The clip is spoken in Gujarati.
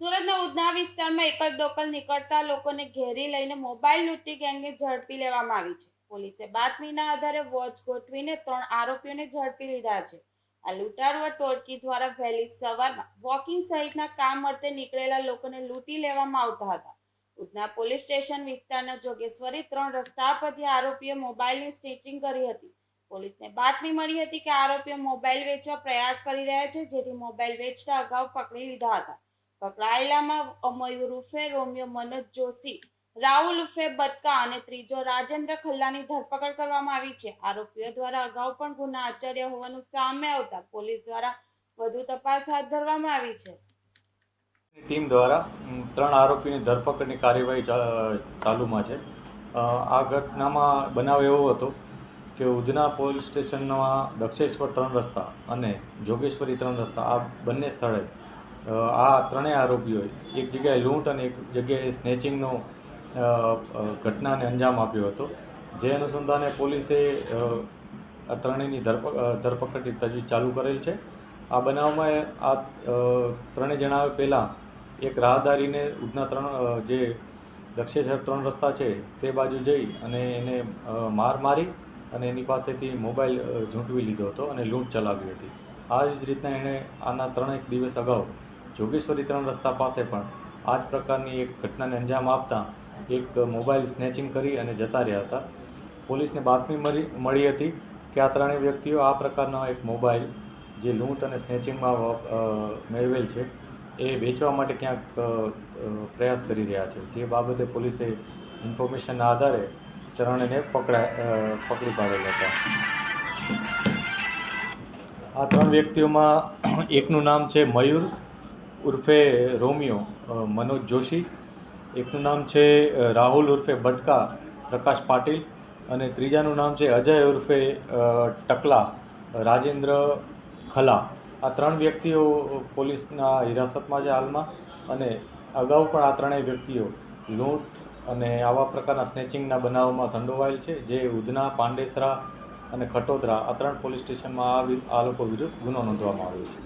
સુરતના ઉધના વિસ્તારમાં એકલ દોકલ નીકળતા લોકોને ઘેરી લઈને મોબાઈલ લૂંટી ગેંગને ઝડપી લેવામાં આવી છે. પોલીસે બાતમીના આધારે વોચ ગોઠવીને ત્રણ આરોપીઓને ઝડપી લીધા છે. આ લૂંટારુઓ ટોળકી દ્વારા વહેલી સવારમાં વોકિંગ સહિતના કામ અર્થે નીકળેલા લોકોને લૂંટી લેવામાં આવતા હતા. ઉધના પોલીસ સ્ટેશન વિસ્તારના જોગેશ્વરી ત્રણ રસ્તા પરથી આરોપીએ મોબાઈલની સ્ટીચિંગ કરી હતી. પોલીસને બાતમી મળી હતી કે આરોપીઓ મોબાઈલ વેચવા પ્રયાસ કરી રહ્યા છે, જેથી મોબાઈલ વેચતા અગાઉ પકડી લીધા હતા. પકડાયેલામાં અમયુર ઉર્ફે રોમિયો મનોજ જોશી, રાહુલ ઉર્ફે બટકા અને ત્રીજો રાજેન્દ્ર ખલ્લાની ધરપકડ કરવામાં આવી છે. આરોપીઓ દ્વારા અગાઉ પણ ગુના આચર્ય હોવાનું સામે આવતા પોલીસ દ્વારા વધુ તપાસ હાથ ધરવામાં આવી છે. ટીમ દ્વારા ત્રણ આરોપીની ધરપકડની કાર્યવાહી ચાલુમાં છે. આ ઘટનામાં બનાવ એવો હતો કે ઉધના પોલીસ સ્ટેશનમાં દક્ષેશ્વર ત્રણ રસ્તા અને જોગેશ્વરી ત્રણ રસ્તા આ બંને સ્થળે આ ત્રણેય આરોપીઓએ એક જગ્યાએ લૂંટ અને એક જગ્યાએ સ્નેચિંગનો ઘટનાને અંજામ આપ્યો હતો. જે અનુસંધાને પોલીસે આ ત્રણેયની ધરપકડ ધરપકડની તજવીજ ચાલુ કરેલ છે. આ બનાવમાં આ ત્રણેય જણાવે પહેલાં એક રાહદારીને ઉધના ત્રણ જે દક્ષેશ્વર ત્રણ રસ્તા છે તે બાજુ જઈ અને એને માર મારી અને એની પાસેથી મોબાઈલ ઝૂંટવી લીધો હતો અને લૂંટ ચલાવી હતી. આ જ રીતના એણે આના ત્રણેક દિવસ અગાઉ જોગેશ્વરી ત્રણ રસ્તા પાસે પણ આ જ પ્રકારની એક ઘટનાને અંજામ આપતા એક મોબાઈલ સ્નેચિંગ કરી અને જતા રહ્યા હતા. પોલીસને બાતમી મળી મળી હતી કે આ ત્રણેય વ્યક્તિઓ આ પ્રકારનો એક મોબાઈલ જે લૂંટ અને સ્નેચિંગમાં મેળવેલ છે, એ વેચવા માટે ક્યાંક પ્રયાસ કરી રહ્યા છે. જે બાબતે પોલીસે ઇન્ફોર્મેશનના આધારે ત્રણેયને પકડા પકડી પાડેલા હતા. આ ત્રણ વ્યક્તિઓમાં એકનું નામ છે મયુર ઉર્ફે રોમિયો મનોજ જોશી. એકનું નામ છે રાહુલ ઉર્ફે બટકા, પ્રકાશ પાટીલ. અને ત્રીજાનું નામ છે, અજય ઉર્ફે ટકલા, રાજેન્દ્ર ખલા. આ ત્રણ વ્યક્તિઓ પોલીસના હિરાસતમાં છે હાલમાં. અને અગાઉ પણ આ ત્રણેય વ્યક્તિઓ લૂંટ અને આવા પ્રકારના સ્નેચિંગના બનાવોમાં સંડોવાયેલ છે. જે ઉધના, પાંડેસરા અને ખટોદરા, આ ત્રણ પોલીસ સ્ટેશનમાં આ લોકો વિરુદ્ધ ગુનો નોંધવામાં આવ્યો છે.